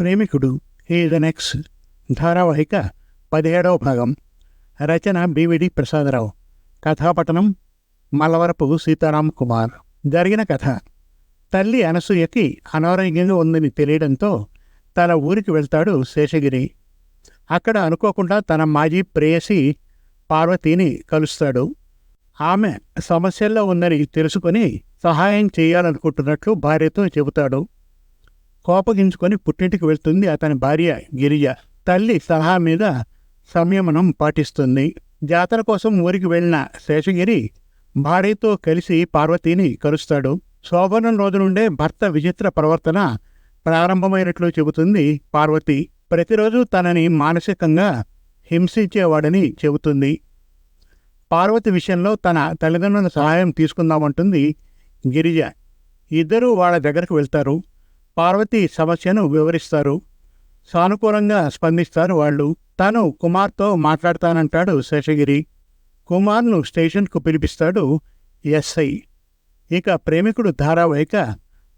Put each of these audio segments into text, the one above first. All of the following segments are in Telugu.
ప్రేమికుడు. హీ ద నెక్స్ ధారావాహిక పదిహేడవ భాగం. రచన బివిడి ప్రసాదరావు. కథాపట్టణం మలవరపు సీతారాం కుమార్. జరిగిన కథ. తల్లి అనసూయకి అనారోగ్యంగా ఉందని తెలియడంతో తన ఊరికి వెళ్తాడు శేషగిరి. అక్కడ అనుకోకుండా తన మాజీ ప్రేయసి పార్వతిని కలుస్తాడు. ఆమె సమస్యల్లో ఉందని తెలుసుకొని సహాయం చేయాలనుకుంటున్నట్లు భార్యతో చెబుతాడు. కోపగించుకొని పుట్టింటికి వెళ్తుంది అతని భార్య గిరిజ. తల్లి సలహా మీద సంయమనం పాటిస్తుంది. జాతర కోసం ఊరికి వెళ్ళిన శేషగిరి భార్యతో కలిసి పార్వతిని కలుస్తాడు. శోభనం రోజు నుండే భర్త విచిత్ర ప్రవర్తన ప్రారంభమైనట్లు చెబుతుంది పార్వతి. ప్రతిరోజు తనని మానసికంగా హింసించేవాడని చెబుతుంది. పార్వతి విషయంలో తన తల్లిదండ్రుల సహాయం తీసుకుందామంటుంది గిరిజ. ఇద్దరూ వాళ్ళ దగ్గరకు వెళ్తారు. పార్వతి సమస్యను వివరిస్తారు. సానుకూలంగా స్పందిస్తారు వాళ్ళు. తాను కుమార్తో మాట్లాడతానంటాడు శేషగిరి. కుమార్ను స్టేషన్కు పిలిపిస్తాడు ఎస్ఐ. ఇక ప్రేమికుడు ధారావాహిక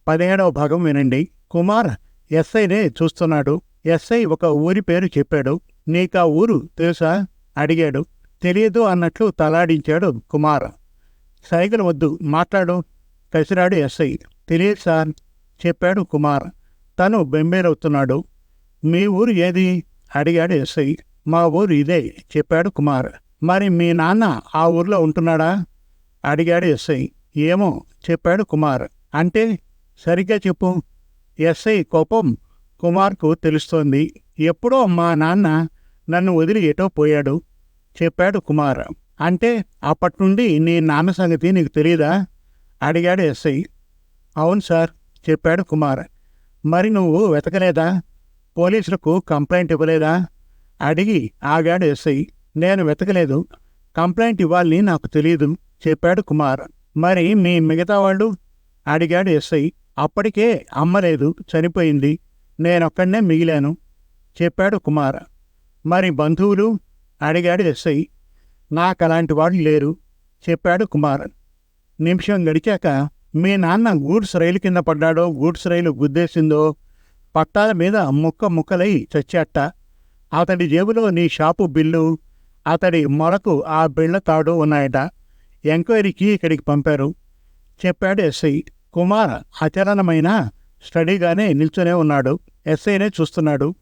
పదిహేడవ భాగం వినండి. కుమార్ ఎస్ఐనే చూస్తున్నాడు. ఎస్ఐ ఒక ఊరి పేరు చెప్పాడు. నీకా ఊరు తెలుసా? అడిగాడు. తెలియదు అన్నట్లు తలాడించాడు కుమార్. సైకిల్ వద్దు. మాట్లాడు. కసిరాడు ఎస్ఐ. తెలియదు సార్. చెప్పాడు కుమార్. తను బెంబేలవుతున్నాడు. మీ ఊరు ఏది? అడిగాడు ఎస్ఐ. మా ఊరు ఇదే చెప్పాడు కుమార్. మరి మీ నాన్న ఆ ఊర్లో ఉంటున్నాడా? అడిగాడు ఎస్ఐ. ఏమో చెప్పాడు కుమార్. అంటే? సరిగ్గా చెప్పు. ఎస్ఐ కోపం కుమార్కు తెలుస్తోంది. ఎప్పుడో మా నాన్న నన్ను వదిలి ఎటో పోయాడు? చెప్పాడు కుమార్. అంటే అప్పటి నుండి నీ నాన్న సంగతి నీకు తెలియదా అడిగాడు ఎస్ఐ. అవును సార్. చెప్పాడు కుమార్. మరి నువ్వు వెతకలేదా? పోలీసులకు కంప్లైంట్ ఇవ్వలేదా? అడిగి ఆగాడు ఎస్ఐ. నేను వెతకలేదు. కంప్లైంట్ ఇవ్వాలని నాకు తెలియదు చెప్పాడు కుమార్. మరి మీ మిగతా వాళ్ళు? అడిగాడు ఎస్ఐ. అప్పటికే అమ్మలేదు చనిపోయింది. నేనొక్కడనే మిగిలాను చెప్పాడు కుమార్. మరి బంధువులు? అడిగాడు ఎస్ఐ. నాకు అలాంటి వాళ్ళు లేరు చెప్పాడు కుమార్. నిమిషం గడిచాక మీ నాన్న గూడ్స్ రైలు కింద పడ్డాడో గూడ్స్ రైలు గుద్దేసిందో పట్టాల మీద ముక్క ముక్కలై చచ్చాట. అతడి జేబులో నీ షాపు బిల్లు అతడి మొరకు ఆ బిళ్ళ తాడు ఉన్నాయట. ఎంక్వైరీకి ఇక్కడికి పంపారు. చెప్పాడు ఎస్ఐ. కుమార్ అచరణమైన స్టడీగానే నిల్చునే ఉన్నాడు. ఎస్ఐనే చూస్తున్నాడు.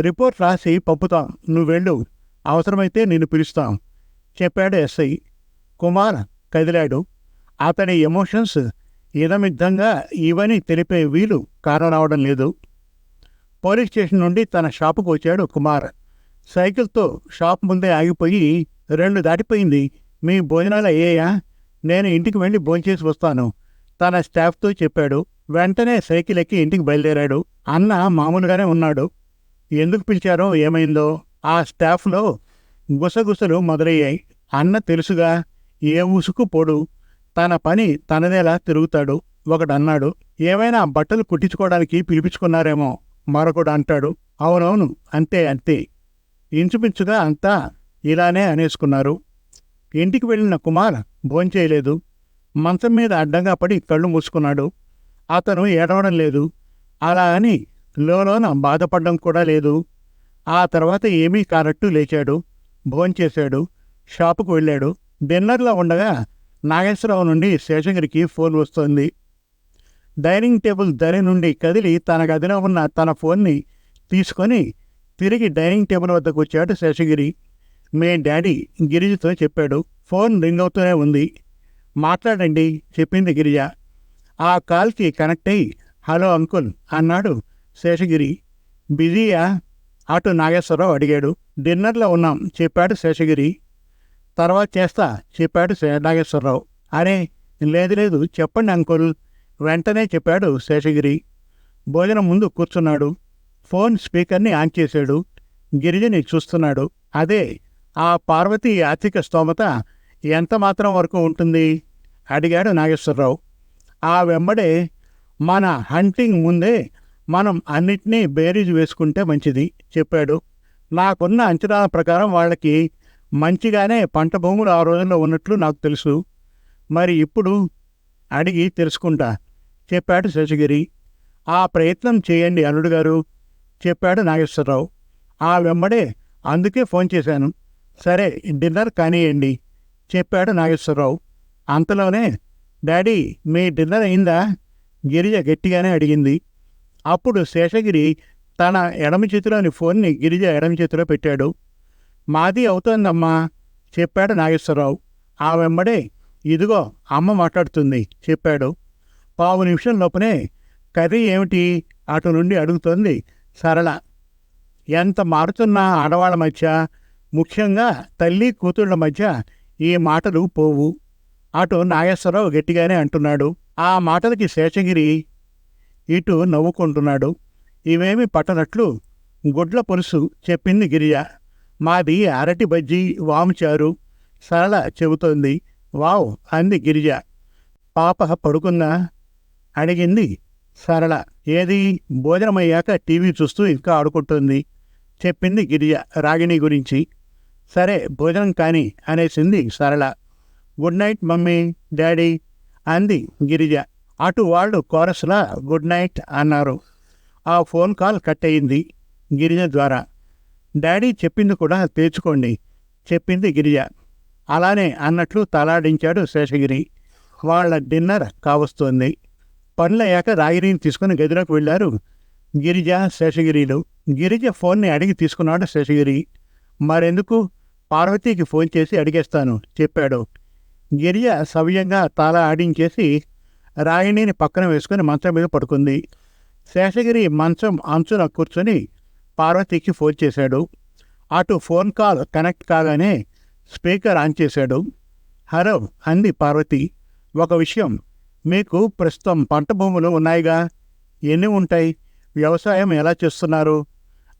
రిపోర్ట్ రాసి పంపుతాం. నువ్వు వెళ్ళు. అవసరమైతే నిన్ను పిలుస్తాం. చెప్పాడు ఎస్ఐ. కుమార్ కదిలాడు. అతని ఎమోషన్స్ ఇదమిద్దంగా ఇవని తెలిపే వీలు కారణరావడం లేదు. పోలీస్ స్టేషన్ నుండి తన షాపుకు వచ్చాడు కుమార్. సైకిల్తో షాప్ ముందే ఆగిపోయి రెండు దాటిపోయింది. మీ భోజనాలు అయ్యాయా? నేను ఇంటికి వెళ్ళి భోంచేసి వస్తాను. తన స్టాఫ్తో చెప్పాడు. వెంటనే సైకిల్ ఎక్కి ఇంటికి బయలుదేరాడు. అన్న మామూలుగానే ఉన్నాడు. ఎందుకు పిలిచారో? ఏమైందో? ఆ స్టాఫ్లో గుసగుసలు మొదలయ్యాయి. అన్న తెలుసుగా? ఏ ఉసుకు పొడు? తన పని తననేలా తిరుగుతాడు. ఒకడన్నాడు ఏమైనా బట్టలు కుట్టించుకోవడానికి పిలిపించుకున్నారేమో మరొకడు అంటాడు అవునవును అంతే అంతే. ఇంచుమించుగా అంతా ఇలానే అనేసుకున్నారు. ఇంటికి వెళ్ళిన కుమార్ భోంచేయలేదు మంచం మీద అడ్డంగా పడి కళ్ళు మూసుకున్నాడు. అతను ఏడవడం లేదు. అలా అని లోలోన బాధపడడం కూడా లేదు. ఆ తర్వాత ఏమీ కానట్టు లేచాడు. భోంచేశాడు షాపుకు వెళ్ళాడు. డిన్నర్లో ఉండగా నాగేశ్వరరావు నుండి శేషగిరికి ఫోన్ వస్తోంది. డైనింగ్ టేబుల్ ధర నుండి కదిలి తన గదిలో ఉన్న తన ఫోన్ని తీసుకొని తిరిగి డైనింగ్ టేబుల్ వద్దకు వచ్చాడు శేషగిరి. మీ డాడీ గిరిజతో చెప్పాడు. ఫోన్ రింగ్ అవుతూనే ఉంది. మాట్లాడండి చెప్పింది గిరిజ. ఆ కాల్కి కనెక్ట్ అయ్యి హలో అంకుల్ అన్నాడు శేషగిరి. బిజీయా? అటు నాగేశ్వరరావు అడిగాడు. డిన్నర్లో ఉన్నాం చెప్పాడు శేషగిరి. తర్వాత చేస్తా చెప్పాడు నాగేశ్వరరావు. అరే లేదు లేదు చెప్పండి అంకుల్. వెంటనే చెప్పాడు శేషగిరి. భోజనం ముందు కూర్చున్నాడు. ఫోన్ స్పీకర్ని ఆన్ చేశాడు. గిరిజని చూస్తున్నాడు. అదే ఆ పార్వతి ఆర్థిక స్తోమత ఎంత మాత్రం వరకు ఉంటుంది? అడిగాడు నాగేశ్వరరావు. ఆ వెంబడే మన హంటింగ్ ముందే మనం అన్నిటినీ బేరీజ్ వేసుకుంటే మంచిది చెప్పాడు. నాకున్న అంచనాల ప్రకారం వాళ్ళకి మంచిగానే పంట భూములు ఆ రోజుల్లో ఉన్నట్లు నాకు తెలుసు. మరి ఇప్పుడు అడిగి తెలుసుకుంటా చెప్పాడు శేషగిరి. ఆ ప్రయత్నం చేయండి అల్లుడు గారు చెప్పాడు నాగేశ్వరరావు. ఆ వెంబడే అందుకే ఫోన్ చేశాను. సరే డిన్నర్ కానియండి చెప్పాడు నాగేశ్వరరావు. అంతలోనే డాడీ మీ డిన్నర్ అయిందా? గిరిజ గట్టిగానే అడిగింది. అప్పుడు శేషగిరి తన ఎడమ చేతిలోని ఫోన్ని గిరిజ ఎడమ చేతిలో పెట్టాడు. మాది అవుతోందమ్మా. చెప్పాడు నాగేశ్వరరావు. ఆ వెంబడే ఇదిగో అమ్మ మాట్లాడుతుంది చెప్పాడు. పావు నిమిషం లోపనే కర్రీ ఏమిటి? అటు నుండి అడుగుతోంది సరళ. ఎంత మారుతున్నా ఆడవాళ్ళ మధ్య ముఖ్యంగా తల్లి కూతుళ్ళ మధ్య ఈ మాటలు పోవు. అటు నాగేశ్వరరావు గట్టిగానే అంటున్నాడు. ఆ మాటలకి శేషగిరి ఇటు నవ్వుకుంటున్నాడు. ఇవేమి పట్టనట్లు గుడ్ల పులుసు చెప్పింది గిరిజ. మాది అరటి బజ్జీ వాముచారు. సరళ చెబుతోంది. వావ్ అంది గిరిజ. పాప పడుకున్నా అడిగింది సరళ. ఏది? భోజనమయ్యాక టీవీ చూస్తూ ఇంకా ఆడుకుంటుంది చెప్పింది గిరిజ రాగిణి గురించి. సరే భోజనం కాని అనేసింది సరళ. గుడ్ నైట్ మమ్మీ డాడీ అంది గిరిజ. అటు వాళ్ళు కోరస్లా గుడ్ నైట్ అన్నారు. ఆ ఫోన్ కాల్ కట్ అయింది గిరిజ ద్వారా. డాడీ చెప్పింది కూడా తెచ్చుకోండి చెప్పింది గిరిజ. అలానే అన్నట్లు తలాడించాడు శేషగిరి. వాళ్ళ డిన్నర్ కావస్తోంది. పనులయ్యాక రాగిరిని తీసుకుని గదిలోకి వెళ్ళారు గిరిజ శేషగిరిలు. గిరిజ ఫోన్ని అడిగి తీసుకున్నాడు శేషగిరి. మరెందుకు? పార్వతీకి ఫోన్ చేసి అడిగేస్తాను చెప్పాడు. గిరిజ సవ్యంగా తాళ ఆడించేసి రాగిణిని పక్కన వేసుకుని మంచం మీద పడుకుంది. శేషగిరి మంచం అంచున కూర్చొని పార్వతీకి ఫోన్ చేశాడు. అటు ఫోన్ కాల్ కనెక్ట్ కాగానే స్పీకర్ ఆన్ చేశాడు. హలో అంది పార్వతి. ఒక విషయం. మీకు ప్రస్తుతం పంట భూములు ఉన్నాయిగా? ఎన్ని ఉంటాయి? వ్యవసాయం ఎలా చేస్తున్నారు?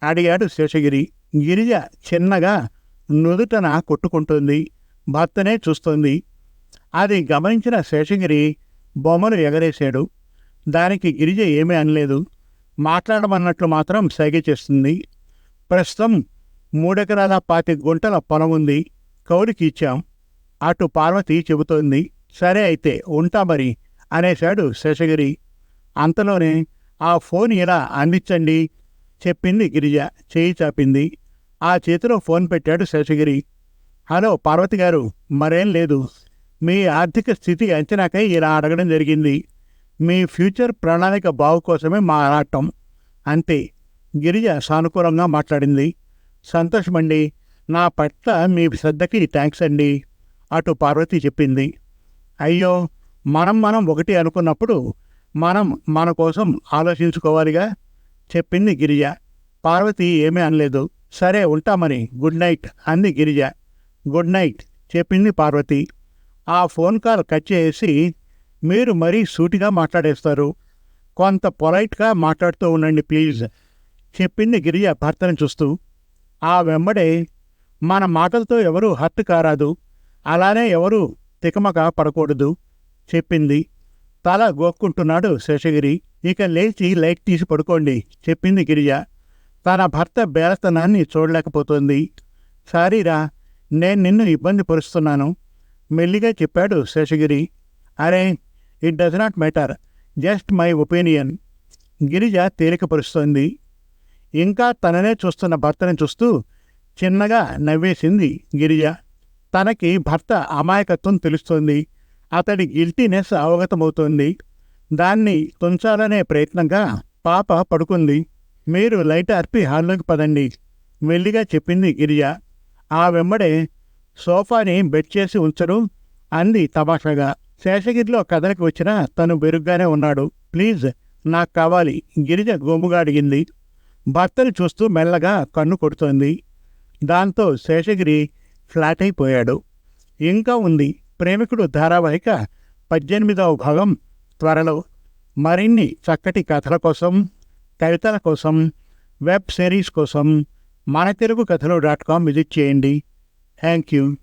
అడిగాడు శేషగిరి. గిరిజ చిన్నగా నుదుటన కొట్టుకుంటుంది. భర్తనే చూస్తుంది. అది గమనించిన శేషగిరి బొమ్మలు ఎగరేశాడు. దానికి గిరిజ ఏమీ అనలేదు. మాట్లాడమన్నట్లు మాత్రం సైగ చేస్తుంది. ప్రస్తుతం మూడెకరాల పాతి గుంటల పొలం ఉంది. కౌలికి ఇచ్చాం. అటు పార్వతి చెబుతోంది సరే అయితే ఉంటా మరి అనేశాడు శేషగిరి. అంతలోనే ఆ ఫోన్ ఇలా అందించండి? చెప్పింది గిరిజ చేయి చాపింది. ఆ చేతిలో ఫోన్ పెట్టాడు శేషగిరి. హలో పార్వతి గారు మరేం లేదు. మీ ఆర్థిక స్థితి అంచనాకై ఇలా అడగడం జరిగింది. మీ ఫ్యూచర్ ప్రణాళిక బాగు కోసమే మా ఆరాటం అంతే. గిరిజ సానుకూలంగా మాట్లాడింది. సంతోషమండి. నా పట్ల మీ శ్రద్ధకి థ్యాంక్స్ అండి అటు పార్వతి చెప్పింది. అయ్యో మనం మనం ఒకటి అనుకున్నప్పుడు మనం మన కోసం ఆలోచించుకోవాలిగా చెప్పింది గిరిజ. పార్వతి ఏమీ అనలేదు. సరే ఉంటామని. గుడ్ నైట్ అంది గిరిజ. గుడ్ నైట్ చెప్పింది పార్వతి. ఆ ఫోన్ కాల్ కట్ చేసి మీరు మరీ సూటిగా మాట్లాడేస్తారు. కొంత పొలైట్గా మాట్లాడుతూ ఉండండి ప్లీజ్. చెప్పింది గిరిజ భర్తను చూస్తూ. ఆ వెంబడే మన మాటలతో ఎవరూ హర్ట్ కారాదు. అలానే ఎవరూ తికమక పడకూడదు చెప్పింది. తల గోక్కుంటున్నాడు శేషగిరి. ఇక లేచి లైట్ తీసి పడుకోండి చెప్పింది గిరిజ. తన భర్త బేలతనాన్ని చూడలేకపోతుంది. సారీరా నేను నిన్ను ఇబ్బంది పరుస్తున్నాను. మెల్లిగా చెప్పాడు శేషగిరి. అరే it does not matter just my opinion Girija తేలికపరుస్తోంది. ఇంకా తననే చూస్తున్న భర్తని చూస్తూ చిన్నగా నవ్వేసింది గిరిజ. తనకి భర్త అమాయకత్వం తెలుస్తోంది. అతడి గిల్టీనెస్ అవగతమవుతోంది. దాన్ని తుంచాలనే ప్రయత్నంగా పాప పడుకుంది. మీరు లైట్ అర్పి హాల్లోకి పదండి. మెల్లిగా చెప్పింది గిరిజ. ఆ వెంబడే సోఫాని బెడ్ చేసి ఉంచరు అంది తమాషాగా. శేషగిరిలో కథలకు వచ్చినా తను బెరుగ్గానే ఉన్నాడు. ప్లీజ్ నాకు కావాలి గిరిజ గోముగా అడిగింది. భర్తను చూస్తూ మెల్లగా కన్ను కొడుతోంది. దాంతో శేషగిరి ఫ్లాట్ అయిపోయాడు. ఇంకా ఉంది. ప్రేమికుడు ధారావాహిక పద్దెనిమిదవ భాగం త్వరలో మరిన్ని చక్కటి కథల కోసం కవితల కోసం వెబ్ సిరీస్ కోసం మన తెలుగు కథలు డాట్ కామ్ విజిట్ చేయండి. Thank you.